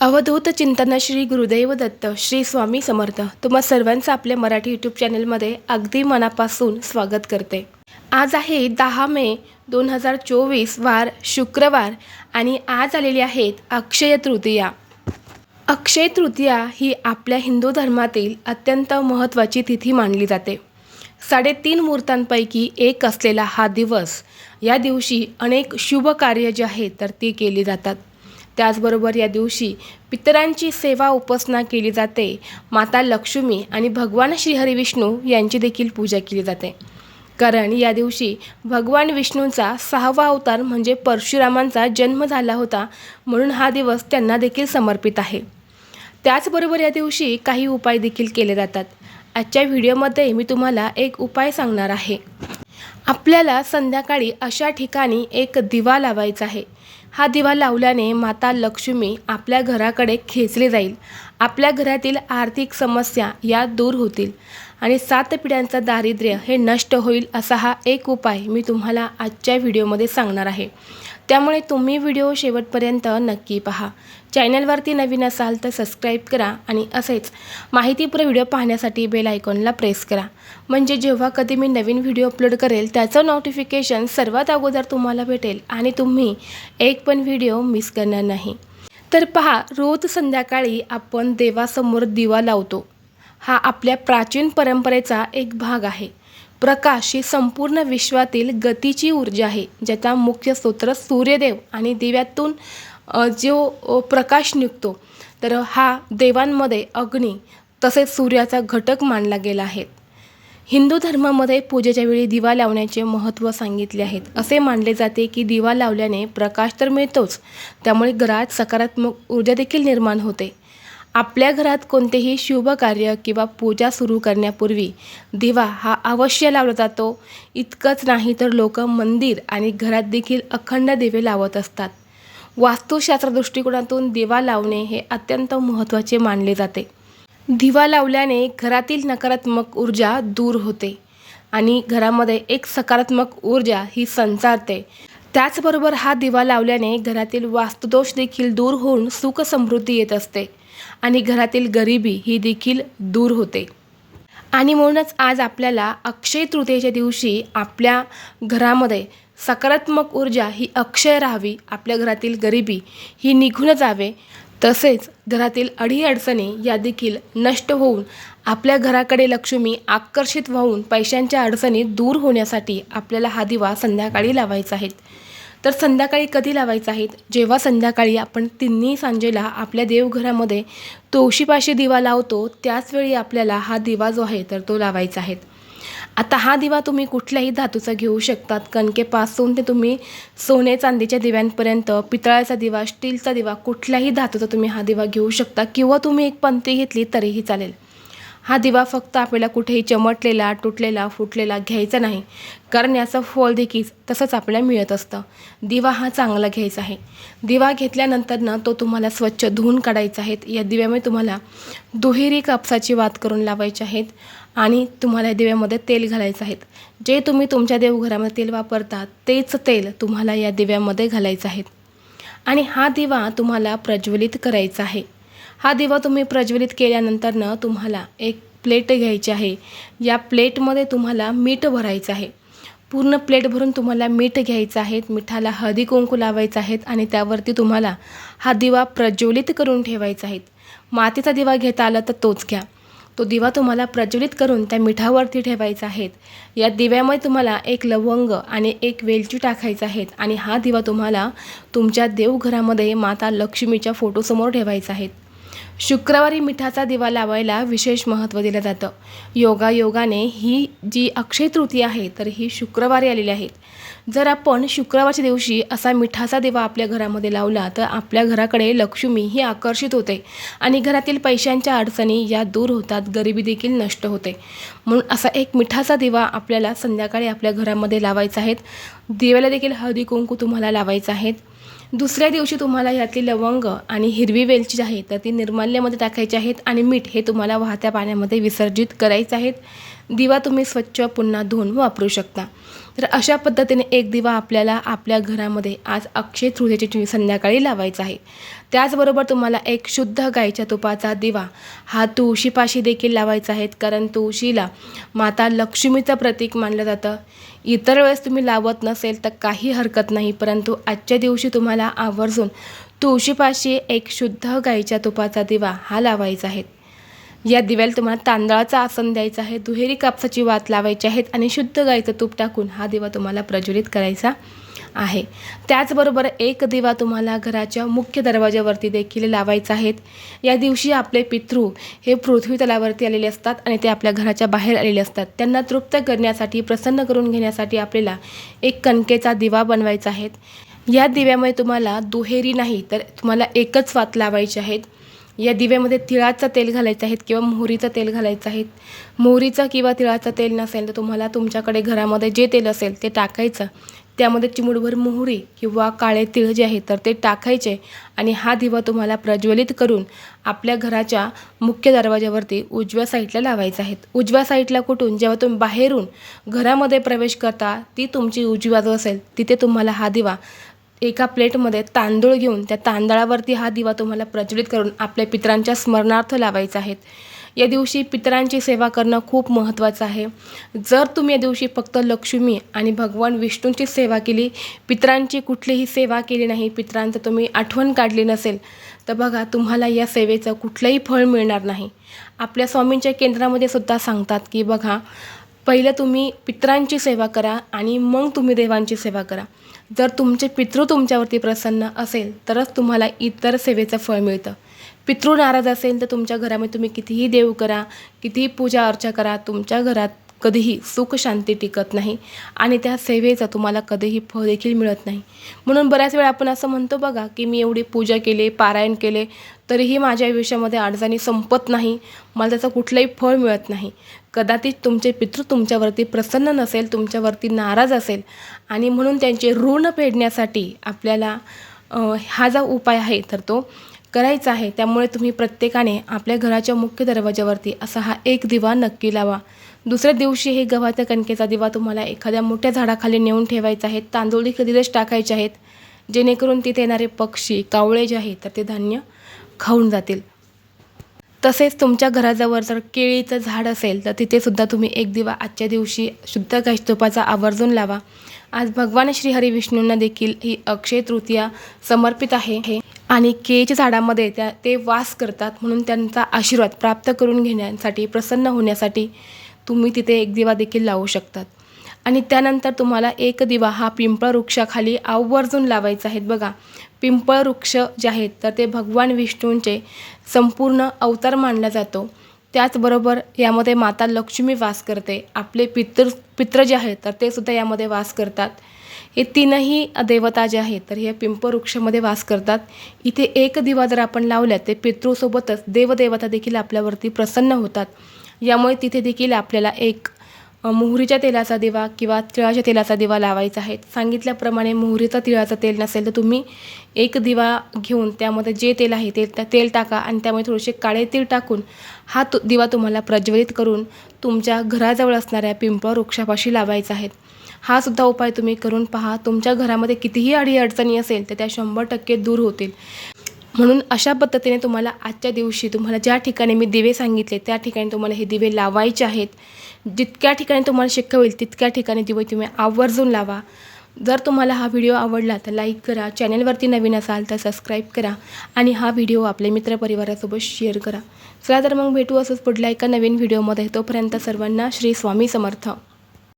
अवधूत चिंतन श्री गुरुदेव दत्त श्री स्वामी समर्थ. तुम्हा सर्वांचं आपल्या मराठी यूट्यूब चॅनलमध्ये अगदी मनापासून स्वागत करते. आज आहे दहा मे दोन हजार चोवीस वार शुक्रवार आणि आज आलेली आहेत अक्षय तृतीया. अक्षय तृतीया ही आपल्या हिंदू धर्मातील अत्यंत महत्त्वाची तिथी मानली जाते. साडेतीन मुहूर्तांपैकी एक असलेला हा दिवस या दिवशी अनेक शुभ कार्य जे आहेत तर ती केली जातात. त्याचबरोबर या दिवशी पितरांची सेवा उपासना केली जाते. माता लक्ष्मी आणि भगवान श्रीहरिविष्णू यांची देखील पूजा केली जाते. कारण या दिवशी भगवान विष्णूंचा सहावा अवतार म्हणजे परशुरामांचा जन्म झाला होता म्हणून हा दिवस त्यांना देखील समर्पित आहे. त्याचबरोबर या दिवशी काही उपाय देखील केले जातात. आजच्या व्हिडिओमध्ये मी तुम्हाला एक उपाय सांगणार आहे. आपल्याला संध्याकाळी अशा ठिकाणी एक दिवा लावायचा आहे. हा दिवा लावल्याने माता लक्ष्मी आपल्या घराकडे खेचली जाईल. आपल्या घरातील आर्थिक समस्या या दूर होतील. आणि सात पिढ्यांचं दारिद्र्य हे नष्ट होईल असा हा एक उपाय मी तुम्हाला आजच्या व्हिडिओमध्ये सांगणार आहे. त्यामुळे तुम्ही व्हिडिओ शेवटपर्यंत नक्की पहा. चॅनलवरती नवीन असाल तर सबस्क्राईब करा आणि असेच माहितीपूर्ण व्हिडिओ पाहण्यासाठी बेल आयकॉनला प्रेस करा. म्हणजे जेव्हा कधी मी नवीन व्हिडिओ अपलोड करेल त्याचं नोटिफिकेशन सर्वात अगोदर तुम्हाला भेटेल आणि तुम्ही एक पण व्हिडिओ मिस करणार नाही. तर पहा रोज संध्याकाळी आपण देवासमोर दिवा लावतो. हा आपल्या प्राचीन परंपरेचा एक भाग आहे. प्रकाश ही संपूर्ण विश्वातील गतीची ऊर्जा आहे ज्याचा मुख्य स्तोत्र सूर्यदेव आणि दिव्यातून जो प्रकाश निघतो तर हा देवांमध्ये अग्नी तसेच सूर्याचा घटक मानला गेला आहे. हिंदू धर्मामध्ये पूजेच्या वेळी दिवा लावण्याचे महत्त्व सांगितले आहेत. असे मानले जाते की दिवा लावल्याने प्रकाश तर मिळतोच त्यामुळे घरात सकारात्मक ऊर्जा देखील निर्माण होते. आपल्या घरात कोणतेही शुभ कार्य किंवा पूजा सुरू करण्यापूर्वी दिवा हा अवश्य लावला जातो. इतकंच नाही तर लोक मंदिर आणि घरात देखील अखंड दिवे लावत असतात. वास्तुशास्त्र दृष्टिकोनातून दिवा लावणे हे अत्यंत महत्त्वाचे मानले जाते. दिवा लावल्याने घरातील नकारात्मक ऊर्जा दूर होते आणि घरामध्ये एक सकारात्मक ऊर्जा ही संचारते. त्याचबरोबर हा दिवा लावल्याने घरातील वास्तुदोष देखील दूर होऊन सुख समृद्धी येत असते. आणि घरातील गरिबी ही देखील दूर होते. आणि म्हणूनच आज आपल्याला अक्षय तृतीयेच्या दिवशी आपल्या घरामध्ये सकारात्मक ऊर्जा ही अक्षय राहावी आपल्या घरातील गरिबी ही निघून जावे तसेच घरातील अडीअडचणी या देखील नष्ट होऊन आपल्या घराकडे लक्ष्मी आकर्षित होऊन पैशांच्या अडचणी दूर होण्यासाठी आपल्याला हा दिवा संध्याकाळी लावायचा आहे. तर संध्याकाळी कधी लावायचं आहेत जेव्हा संध्याकाळी आपण तिन्ही सांजेला आपल्या देवघरामध्ये तुळशीपाशी दिवा लावतो त्याचवेळी आपल्याला हा दिवा जो आहे तर तो लावायचा आहे. आता हा दिवा तुम्ही कुठल्याही धातूचा घेऊ शकतात. कणकेपासून ते तुम्ही सोने चांदीच्या दिव्यांपर्यंत पितळाचा दिवा स्टीलचा दिवा कुठल्याही धातूचा तुम्ही हा दिवा घेऊ शकता. किंवा तुम्ही एक पंथी घेतली तरीही चालेल. हा दिवा फक्त आपल्याला कुठेही चमटलेला तुटलेला फुटलेला घ्यायचा नाही. कारण याचं फळ देखील तसंच आपल्याला मिळत असतं. दिवा हा चांगला घ्यायचा आहे. दिवा घेतल्यानंतर ना तो तुम्हाला स्वच्छ धुवून काढायचा आहे. या दिव्यामुळे तुम्हाला दुहेरी कापसाची वात करून लावायची आहेत आणि तुम्हाला या दिव्यामध्ये तेल घालायचं आहेत. जे तुम्ही तुमच्या देवघरामध्ये तेल वापरता तेच तेल तुम्हाला या दिव्यामध्ये घालायचं आहे आणि हा दिवा तुम्हाला प्रज्वलित करायचा आहे. हा दिवा तुम्ही प्रज्वलित केल्यानंतरनं तुम्हाला एक प्लेट घ्यायची आहे. या प्लेटमध्ये तुम्हाला मीठ भरायचं आहे. पूर्ण प्लेट भरून तुम्हाला मीठ घ्यायचं आहे. मिठाला हळदी कुंकू लावायचं आहेत आणि त्यावरती तुम्हाला हा दिवा प्रज्वलित करून ठेवायचा आहे. मातीचा दिवा घेता आला तर तोच घ्या. तो दिवा तुम्हाला प्रज्वलित करून त्या मिठावरती ठेवायचा आहेत या दिव्यामध्ये तुम्हाला एक लवंग आणि एक वेलची टाकायचं आहेत आणि हा दिवा तुम्हाला तुमच्या देवघरामध्ये माता लक्ष्मीच्या फोटोसमोर ठेवायचा आहे. शुक्रवारी मिठाचा दिवा लावायला विशेष महत्त्व दिलं जातं. योगायोगाने ही जी अक्षय तृती आहे तर ही शुक्रवारी आलेली आहे. जर आपण शुक्रवारच्या दिवशी असा मिठाचा दिवा आपल्या घरामध्ये लावला तर आपल्या घराकडे लक्ष्मी ही आकर्षित होते आणि घरातील पैशांच्या अडचणी या दूर होतात गरिबी देखील नष्ट होते. म्हणून असा एक मिठाचा दिवा आपल्याला संध्याकाळी आपल्या घरामध्ये लावायचा आहे. दिव्याला देखील हळदी कुंकू तुम्हाला लावायचं आहेत दुसऱ्या दिवशी तुम्हाला यातली लवंग आणि हिरवी वेलची जी आहे तर ती निर्माल्यामध्ये टाकायची आहेत आणि मीठ हे तुम्हाला वाहत्या पाण्यामध्ये विसर्जित करायचं आहेत दिवा तुम्ही स्वच्छ पुन्हा धुवून वापरू शकता. तर अशा पद्धतीने एक दिवा आपल्याला आपल्या घरामध्ये आज अक्षय तृतीयेच्या संध्याकाळी लावायचा आहे. त्याचबरोबर तुम्हाला एक शुद्ध गाईच्या तुपाचा दिवा हा तुळशीपाशी देखील लावायचा आहे कारण तुळशीला माता लक्ष्मीचं प्रतीक मानलं जातं. इतर वेळेस तुम्ही लावत नसेल तर काही हरकत नाही परंतु आजच्या दिवशी तुम्हाला आवर्जून तुळशीपाशी एक शुद्ध गाईच्या तुपाचा दिवा हा लावायचा आहे. या दिव्याला तुम्हाला तांदळाचा आसन द्यायचा आहे दुहेरी कापसाची वात लावायची आहेत आणि शुद्ध गाईचं तूप टाकून हा दिवा तुम्हाला प्रज्वलित करायचा आहे. त्याचबरोबर एक दिवा तुम्हाला घराच्या मुख्य दरवाज्यावरती देखील लावायचा आहेत. या दिवशी आपले पितृ हे पृथ्वी तलावरती आलेले असतात आणि ते आपल्या घराच्या बाहेर आलेले असतात. त्यांना तृप्त करण्यासाठी प्रसन्न करून घेण्यासाठी आपल्याला एक कणकेचा दिवा बनवायचा आहे. या दिव्यामध्ये तुम्हाला दुहेरी नाही तर तुम्हाला एकच वात लावायची आहेत. या दिव्यामध्ये तिळाचं तेल घालायचं आहेत किंवा मोहरीचं तेल घालायचं आहेत मोहरीचं किंवा तिळाचं तेल नसेल तर तुम्हाला तुमच्याकडे घरामध्ये जे तेल असेल ते टाकायचं. त्यामध्ये चिमुडभर मोहरी किंवा काळे तिळ जे आहे तर ते टाकायचे आणि हा दिवा तुम्हाला प्रज्वलित करून आपल्या घराच्या मुख्य दरवाज्यावरती उजव्या साईडला लावायचा आहे. उजव्या साईडला कुठून जेव्हा तुम्ही बाहेरून घरामध्ये प्रवेश करता ती तुमची उजवी बाजू असेल तिथे तुम्हाला हा दिवा एका प्लेटमध्ये तांदूळ घेऊन त्या तांदळावरती हा दिवा तुम्हाला प्रज्वलित करून आपल्या पित्रांच्या स्मरणार्थ लावायचा आहे. या दिवशी पितरांची सेवा करणं खूप महत्त्वाचं आहे. जर तुम्ही या दिवशी फक्त लक्ष्मी आणि भगवान विष्णूंची सेवा केली पितरांची कुठलीही सेवा केली नाही पितरांचं तुम्ही आठवण काढली नसेल तर बघा तुम्हाला या सेवेचं कुठलंही फळ मिळणार नाही. आपल्या स्वामींच्या केंद्रामध्ये सुद्धा सांगतात की बघा पहिलं तुम्ही पितरांची सेवा करा आणि मग तुम्ही देवांची सेवा करा. जर तुमचे पितृ तुमच्यावरती प्रसन्न असेल तरच तुम्हाला इतर सेवेचं फळ मिळतं. पितृ नाराज असेल तर तुमच्या घरामध्ये तुम्ही कितीही देव करा कितीही पूजा अर्चा करा तुमच्या घरात कधीही सुखशांती टिकत नाही आणि त्या सेवेचा तुम्हाला कधीही फळ देखील मिळत नाही. म्हणून बऱ्याच वेळा आपण असं म्हणतो बघा की मी एवढी पूजा केली पारायण केले तरीही माझ्या आयुष्यामध्ये अडचणी संपत नाही. मला त्याचं कुठलंही फळ मिळत नाही. कदाचित तुमचे पितृ तुमच्यावरती प्रसन्न नसेल तुमच्यावरती नाराज असेल आणि म्हणून त्यांचे ऋण फेडण्यासाठी आपल्याला हा जो उपाय आहे तर तो करायचा आहे. त्यामुळे तुम्ही प्रत्येकाने आपल्या घराच्या मुख्य दरवाज्यावरती असा हा एक दिवा नक्की लावा. दुसऱ्या दिवशी हे गव्हाच्या कणकेचा दिवा तुम्हाला एखाद्या मोठ्या झाडाखाली नेऊन ठेवायचा आहे तांदूळ देखील टाकायचे आहेत जेणेकरून तिथे येणारे पक्षी कावळे जे आहेत तर ते धान्य खाऊन जातील. तसेच तुमच्या घराजवळ जर केळीचं झाड असेल तर तिथेसुद्धा तुम्ही एक दिवा आजच्या दिवशी शुद्ध तुपाचा आवर्जून लावा. आज भगवान श्री विष्णूंना देखील ही अक्षय तृतीया समर्पित आहे. हे आणि केळीच्या झाडामध्ये त्या ते वास करतात म्हणून त्यांचा आशीर्वाद प्राप्त करून घेण्यासाठी प्रसन्न होण्यासाठी तुम्ही तिथे एक दिवा देखील लावू शकतात. आणि त्यानंतर तुम्हाला एक दिवा हा पिंपळ वृक्षाखाली आवर्जून लावायचा आहे. बघा पिंपळ वृक्ष जे आहेत तर ते भगवान विष्णूंचे संपूर्ण अवतार मानला जातो. त्याचबरोबर यामध्ये माता लक्ष्मी वास करते. आपले पितृ पित्र जे आहेत तर ते सुद्धा यामध्ये वास करतात. हे तीनही देवता जे आहेत तर हे पिंपळ वृक्षामध्ये वास करतात. इथे एक दिवा जर आपण लावल्या ते पितृसोबतच देवदेवता देखील आपल्यावरती प्रसन्न होतात. यामुळे तिथे देखील आपल्याला एक मोहरीच्या तेलाचा दिवा किंवा तिळाच्या तेलाचा दिवा लावायचा आहे. सांगितल्याप्रमाणे मोहरीचा तिळाचं तेल नसेल तर तुम्ही एक दिवा घेऊन त्यामध्ये जे तेल आहे ते तेल टाका आणि त्यामध्ये थोडेसे काळे तीळ टाकून हा तु दिवा तुम्हाला प्रज्वलित करून तुमच्या घराजवळ असणाऱ्या पिंपळ वृक्षापाशी लावायचा आहे. हा सुद्धा उपाय तुम्ही करून पहा. तुमच्या घरामध्ये कितीही अडी अडचणी असेल तर त्या शंभर टक्के दूर होतील. म्हणून अशा पद्धतीने तुम्हाला आजच्या दिवशी तुम्हाला ज्या ठिकाणी मी दिवे सांगितले त्या ठिकाणी तुम्हाला हे दिवे लावायचे आहेत. जितक्या ठिकाणी तुम्हाला शक्य होईल तितक्या ठिकाणी दिवे तुम्ही आवर्जून लावा. जर तुम्हाला हा व्हिडिओ आवडला तर लाईक करा चॅनलवरती नवीन असाल तर सबस्क्राईब करा आणि हा व्हिडिओ आपल्या मित्रपरिवारासोबत शेअर करा. चला तर मग भेटू असंच पुढल्या एका नवीन व्हिडिओमध्ये. तोपर्यंत सर्वांना श्री स्वामी समर्थ.